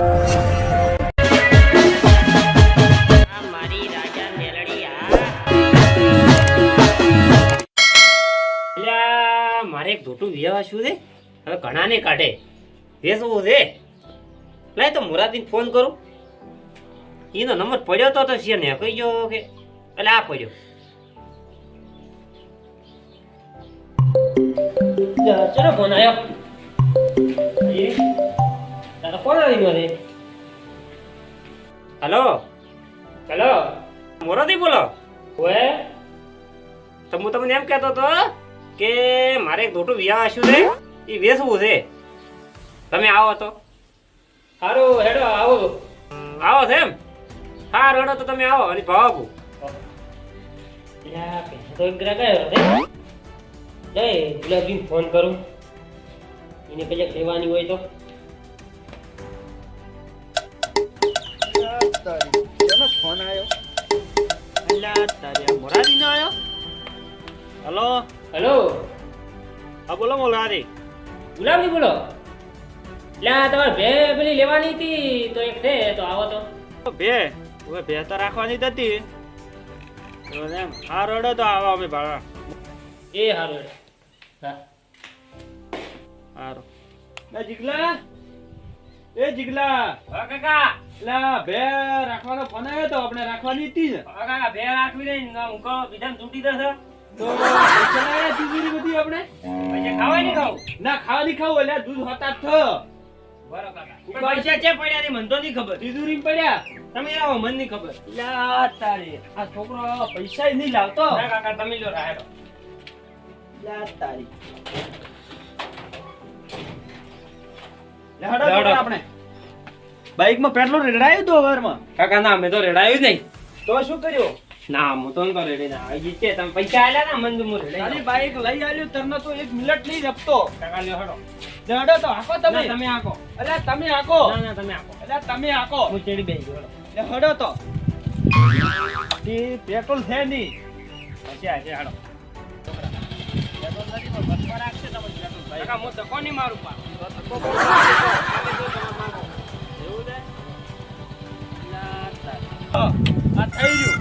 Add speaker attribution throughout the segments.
Speaker 1: મારી એક ધોટું વિયાવા શું છે. હવે ઘણા ને કાઢે. વેચવું છે. લાય તો મુરાદીને ફોન કરું. એનો નંબર પડ્યો તો તો છે ને કહી ગયો કે. એટલે આ પડ્યો. ચલો ફોન આવ્યો તારો ફોન આવી ગયો હલો? હલો? મોરાદી બોલો. ઓએ? તો હું તમને એમ કહેતો હતો કે મારે એક દોટું વિયા આશું છે. એ વેચવું છે. તમે આવો તો. સારું હેડો આવો. આવો છે એમ? હા રડો તો તમે આવો અને ભાવ આપો. ગુલાબજી ફોન કરું. એને કદાચ લેવાની હોય તો.
Speaker 2: ફોન આવ્યો? અલ્યા તારે મોરારી નો આવ્યો? હલો?
Speaker 1: હેલો?
Speaker 2: હા બોલો મોરારી.
Speaker 1: ગુલાબજી બોલો? એટલે તમારે ભે પેલી લેવાની હતી તો એક છે તો આવો તો.
Speaker 2: બે? હવે બે તો રાખવાની જ હતી. એમ હા રડો તો આવો અમે ભાડા.
Speaker 1: એ સારું હા
Speaker 2: સારું ના જીગલા. એ જીગલા.
Speaker 1: હા કાકા.
Speaker 2: એટલે બે રાખવાનો ફોન આવ્યો તો આપણે રાખવાની હતી ને
Speaker 1: હા કાકા બે રાખવી ને હું કહો બીજાને તૂટી જશે.
Speaker 2: તો પૈસા લાયા બધી આપણે?
Speaker 1: પછી ખાવા નહીં ખાવું?
Speaker 2: ના ખાવા નહીં ખાવું એટલે દૂધ હોતા થ
Speaker 1: બરો કાકા. પૈસા છે? પડ્યા ની મને તો નહીં ખબર.
Speaker 2: તિજોરી પડ્યા?
Speaker 1: તમે આવો મન નહીં ખબર.
Speaker 2: લા તારી આ છોકરો પૈસા નહીં લાવતો.
Speaker 1: ના કાકા તમે લો રાહેડો
Speaker 2: લા તારી. આપણે. બાઈકમાં પેટ્રોલ રેડાયું તો હવારમાં
Speaker 1: કાકા ના મેં તો રેડાયું નહીં.
Speaker 2: તો શું કર્યું?
Speaker 1: ના હું તો નતો રેડી ના આવી છે તમે પૈસા આલ્યા ના મને હું રેડાઈ
Speaker 2: તારી. બાઈક લઈ આલ્યો તરનો તો એક મિનિટ નહીં રપતો.
Speaker 1: કાકા લ્યો હડો
Speaker 2: હડો તો
Speaker 1: આકો
Speaker 2: તમે.
Speaker 1: તમે આકો
Speaker 2: અલ્યા તમે આકો
Speaker 1: ના ના તમે આકો
Speaker 2: અલ્યા તમે આકો
Speaker 1: હું ચડી બેસી ગયો
Speaker 2: લે હડો તો. ઈ પેટ્રોલ છે નહીં.
Speaker 1: પછી આ છે પેટ્રોલ કાકા હું તો કોની મારું પા.
Speaker 2: આ થઈ રહ્યું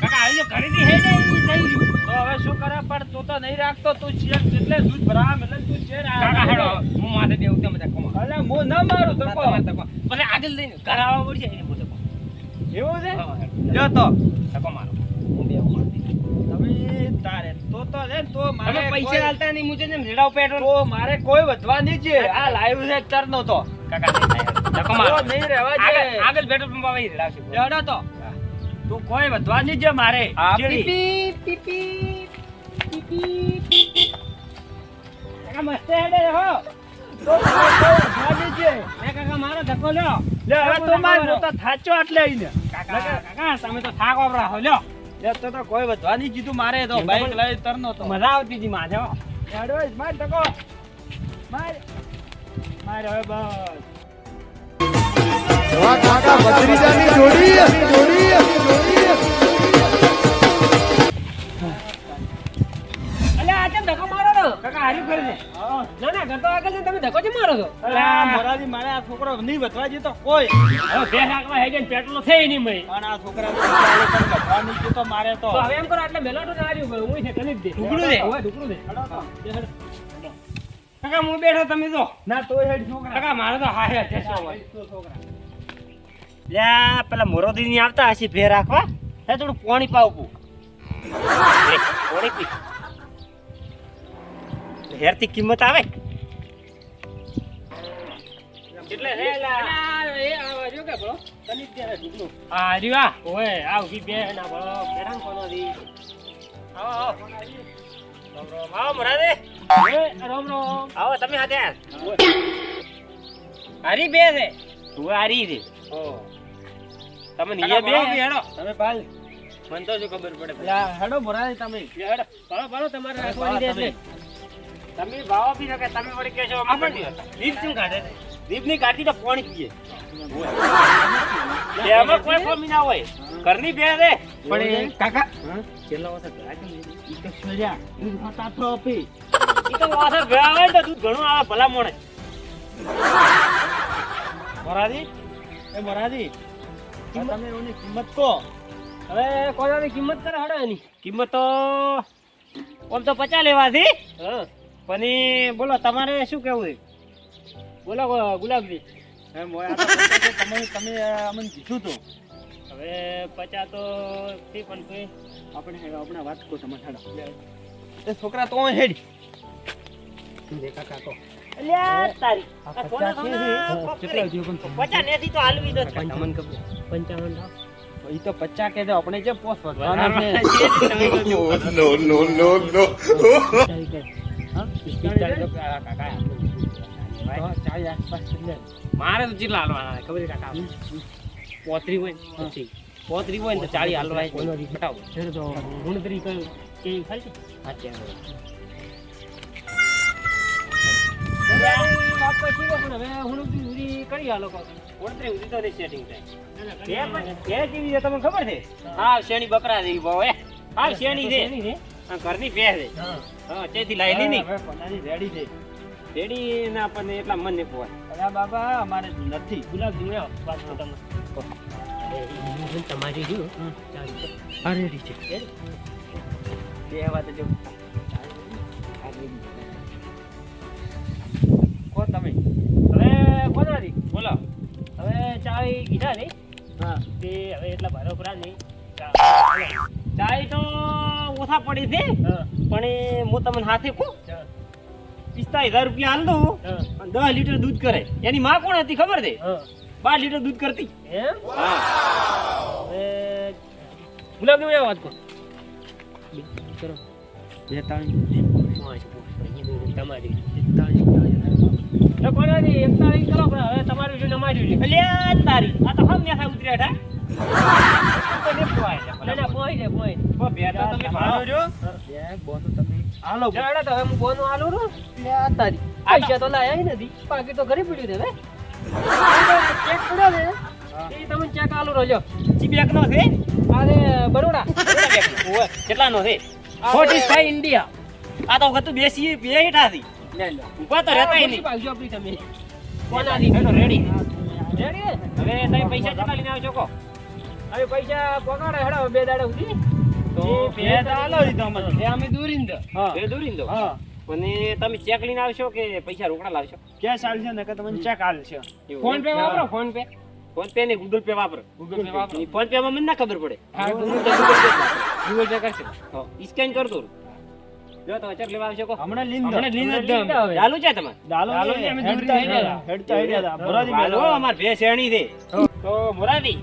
Speaker 1: કાકા આવી ઘરેથી હે જાય એવું થઈ ગયું.
Speaker 2: તો હવે શું કરે? પણ તું તો નહીં રાખતો તું છે એટલે દૂધ મળે તું છે ને
Speaker 1: કાકા હેડો હું તેમ
Speaker 2: ના મારું તો કો
Speaker 1: પછી આગળ લઈને ઘર આવવા પડશે એને હું તકો
Speaker 2: એવું છે? જો તો.
Speaker 1: તકો મારો હું મારતી.
Speaker 2: તમે તારે તો તો છે તો મારે
Speaker 1: પૈસા
Speaker 2: કોઈ-
Speaker 1: આલતા નહીં મુજે રેડાવ પેટ્રોલ.
Speaker 2: તો મારે કોઈ વધવા નહીં છે. આ લાઈવ છે ચરનો તો.
Speaker 1: કાકા
Speaker 2: તો નહીં રહેવા દે.
Speaker 1: આગળ આગળ પેટ્રોલ પંપ આવી રેડાવશે
Speaker 2: તો. તું કોઈ વધવા નહીં છે મારે.
Speaker 1: મસ્ત હેડે હો.
Speaker 2: તો તારે કોઈ વધવા નહીં છે
Speaker 1: એ કાકા મારો ધક્કો લ્યો
Speaker 2: હવે તો માર તો થાચો આટલે આઈને.
Speaker 1: કાકા કાકા તમે તો થાક વાપરા. હો લ્યો.
Speaker 2: તો તો કોઈ વધવા નહીં જીધું મારે તો. બાઈક લઈ તરનો તો.
Speaker 1: મજા આવતી હતી મારે
Speaker 2: એડવાઇસ માર તકો માર. માર હવે બસ.
Speaker 3: કાકા ભત્રીજાની જોડી જોડી જોડી
Speaker 1: અલે આ કેમ ધક્કો મારો છો? કાકા હાર્યું કરે છે.
Speaker 2: હા.
Speaker 1: ના ના ઘર તો આગળ તમે ધક્કો મારો છો?
Speaker 2: અલા, મોરારી મારે આ છોકરો નહીં વધવા જીતો કોઈ.
Speaker 1: હવે બે નાખવા હે પેટ્રોલ છે નહીં મય.
Speaker 2: પણ આ છોકરા વધવા નહીં જીતો મારે તો.
Speaker 1: તો હવે એમ કરો એટલે મેલો તો ના રહ્યું હું છે કની દે.
Speaker 2: ઢુકડું દે.
Speaker 1: હવે ઢુકડું દે. કાકા હું બેઠો તમે જો.
Speaker 2: ના તોય હેડ છોકરા.
Speaker 1: કાકા મારે તો હારે અધ્યક્ષ
Speaker 2: છોકરા.
Speaker 1: લ્યા પેલા મોરોદી ની આવતા હશે ભે રાખવા. હે થોડું પાણી પાવું પાણી પી. હેરથી કિંમત આવે? કેટલે છે લા. એ આવા જો કે બરો તની ત્યાં ઢુકલું આ રીવા ઓય આ ઊભી બે ના બરો બેરાન કોનો દી આવો. આવો રામ રામ. આવો મરાદે. રામ રામ. આવો તમે હાથે. હારી બે છે તું હારી છે. ઓ. તમે નીચે બે? હેડો.
Speaker 2: તમે પાલ.
Speaker 1: મને તો શું ખબર પડે
Speaker 2: લા હેડો ભરાય તમે.
Speaker 1: હેડો બરો બરો તમારે રાખવાની દે એટલે તમે ભાવ આપી શકે તમે વળી કહેશો આપણે દીપ શું કાઢે છે? ની કાઢી તો પાણી પીએ. એમાં કોઈ કમી ના હોય. ઘરની બે રે.
Speaker 2: પણ કાકા
Speaker 1: છેલ્લા વખત રાખી
Speaker 2: ઈ તો સર્યા દૂધ હોતા તો આપી.
Speaker 1: ઈ તો વાસર ભેળા હોય તો દૂધ ઘણું આવે ભલા મોણે.
Speaker 2: મોરારી? એ મોરાજી તમે એની કિંમત કહો.
Speaker 1: હવે કોનાની કિંમત કરે હડો એની. કિંમત તો આમ તો પચાસ લેવાથી.
Speaker 2: હા.
Speaker 1: પણ બોલો તમારે શું કેવું છે? બોલો ગુલાબજી.
Speaker 2: તમે તમે અમને કીધું તું.
Speaker 1: હવે પચાસ તો થી પણ
Speaker 2: આપણે હેડો આપણે વાત કહો તમે હેડો. છોકરા તો હેડ.
Speaker 1: અલ્યા તારી. આ
Speaker 2: કોના
Speaker 1: સોના
Speaker 2: પચાસ
Speaker 1: કોક નેથી તો હાલવી દો
Speaker 2: પંચાવન
Speaker 1: પંચાવન
Speaker 2: એ તો પચાસ કે આપણે જે પોસ્ટ
Speaker 1: છે
Speaker 2: છે
Speaker 1: જ તો જો.
Speaker 3: No, no, no, પોતરી
Speaker 2: હોય
Speaker 1: પિસ્તાળીસ પોતરી હોય ને.
Speaker 2: તો ચાલી છે ને.
Speaker 1: મારે તો કેટલા હાલવાના છે ખબર છે ને પછી. પોતરી હોય ને તો ચાળી હાલવા બતાવો
Speaker 2: છેડો તો
Speaker 1: ગુણતરી કયું કેવી હા. શેણી બકરા જેવી ભાવ હે? હા શેણી છે? ઘરની છે. હા. તેથી લાયેલી નહીં
Speaker 2: હવે રેડી છે.
Speaker 1: રેડી ના આપણને એટલા મન પોવાય
Speaker 2: અરે બાબા અમારે નથી.
Speaker 1: ગુલાબ જોયા વાત તો તમારી જો
Speaker 2: આ રેડી છે.
Speaker 1: બે વાત જો.
Speaker 2: તમે.
Speaker 1: હવે કોનારી બોલો હવે ચાય કીધા નહીં
Speaker 2: હા.
Speaker 1: તે હવે એટલા ભારો ખરા નહીં. ચાય તો ઓછા પડી છે. પણ હું તમને હાથે કહું. પિસ્તાલીસ હજાર રૂપિયા હાલ દઉં. દસ લીટર દૂધ કરે. એની માં કોણ હતી ખબર છે? બાર લીટર દૂધ કરતી.
Speaker 2: ગુલાબનું વાત કરો. કરો બેતાળીસ
Speaker 1: તમારી
Speaker 2: એ કોનાની કરો પણ હવે તમારું જો અમારું જોઈને
Speaker 1: અલ્યા તારી. આ તો હમ નેસા ઉતર્યા હતા તો ને છે
Speaker 2: ના ના
Speaker 1: તો
Speaker 2: તો છું. તો બાકી તો ઘરે પડ્યું છે હવે. ચેક પડ્યો ને એ તમે ચેક હાલું રોજો
Speaker 1: ચીબેક નો છે?
Speaker 2: અરે બરોડા.
Speaker 1: કેટલા નો છે?
Speaker 2: ફોર્ટી ઇન્ડિયા
Speaker 1: આ તો વખત બેસી બે હેઠાથી ઊભા તો રહેતા નહીં.
Speaker 2: પાકજો આપી તમે કોનાથી
Speaker 1: હેલો રેડી.
Speaker 2: રેડી
Speaker 1: હવે તમે પૈસા કેટલા લઈને આવજો કો
Speaker 2: હવે પૈસા પગાડે હેડો બે દાડા સુધી.
Speaker 1: તો બે દાડા અમને.
Speaker 2: એ અમે દૂરીન દો. હા.
Speaker 1: બે દોરી દો.
Speaker 2: હા.
Speaker 1: અને તમે ચેક લઈને આવશો કે પૈસા રોકડા લાવશો?
Speaker 2: કેશ આલશે ને કે તમને ચેક આલશે. ફોન પે વાપરો ફોન પે.
Speaker 1: ફોન પે ને ગૂગલ પે વાપરો.
Speaker 2: ગૂગલ પે વાપરો.
Speaker 1: ફોન પે માં મને ના ખબર પડે.
Speaker 2: હા,
Speaker 1: ગૂગલ પે ગૂગલ કરશે. સ્કેન કર દો. જો તો ચેક લેવા આવશો કો.
Speaker 2: હમણાં લીન
Speaker 1: હમણાં લીન જ દે અમે.
Speaker 2: હવે.
Speaker 1: ચાલુ છે તમારે?
Speaker 2: દાલો
Speaker 1: દાલો
Speaker 2: ને
Speaker 1: ને
Speaker 2: અમે
Speaker 1: અમે
Speaker 2: હેડતા
Speaker 1: દૂરી
Speaker 2: હેડતા હેડ્યા હતા. મેલો.
Speaker 1: અમાર ભે શેણી છે. તો મોરારી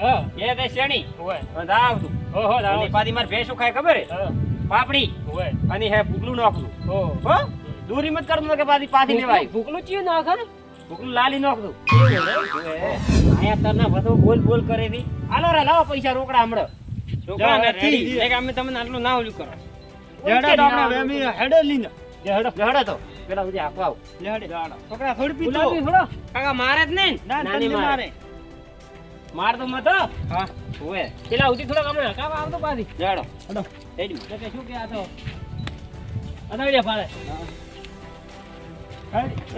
Speaker 2: હા
Speaker 1: એ તે શેણી
Speaker 2: ઓય
Speaker 1: અને આવતું
Speaker 2: હો હો
Speaker 1: અને પાછી માર ભે ખાય ખબર હે. પાપડી.
Speaker 2: ઓય
Speaker 1: અને હે ભૂકલું નાખલું
Speaker 2: હો.
Speaker 1: હો? દૂરી મત કરું કે પાછી પાછી લેવાય.
Speaker 2: ભૂકલું ચિયું નાખે
Speaker 1: ભૂકલું લાલી નાખતું આયા તરના બધો બોલ બોલ કરે દી આલો રે લાવો પૈસા રોકડા હમણાં. રોકડા નથી. અમે તમને આટલું ના ઓલું કરો.
Speaker 2: હેડો તો આપણે વેમી હેડો લીન.
Speaker 1: જે હડો હેડો તો. પેલા સુધી આપવા આવ.
Speaker 2: લે હેડે. છોકરા થોડી પી
Speaker 1: તો થોડો. કાકા મારે જ નહીં. નાની મારે.
Speaker 2: મારે.
Speaker 1: તો મત હા. ઓએ
Speaker 2: પેલા સુધી થોડો કામ કામ આવતો પાછી.
Speaker 1: હેડો.
Speaker 2: હેડો. એડી કે શું કે આ તો? અનાડિયા ફાળે.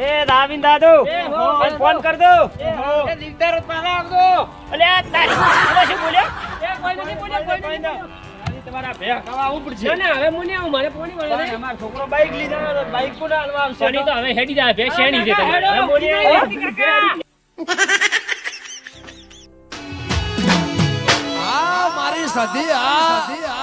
Speaker 1: એ દાવીન દાદુ. ફોન કર દો
Speaker 2: એ
Speaker 1: દીકદાર પાછા આવજો અલે તારી. શું બોલ્યો?
Speaker 2: એ કોઈ નથી બોલ્યો કોઈ નથી
Speaker 1: તમારા ભે ખાવા આવું
Speaker 2: ના ના હવે મુની આવું મારે પોણી વાળે
Speaker 1: અમારો છોકરો બાઈક લીધા બાઈક હાલવા આવશે?
Speaker 2: તો હવે હેડી જાય ભે શેણી છે તમારે મોની.
Speaker 3: આ મારી સધી આ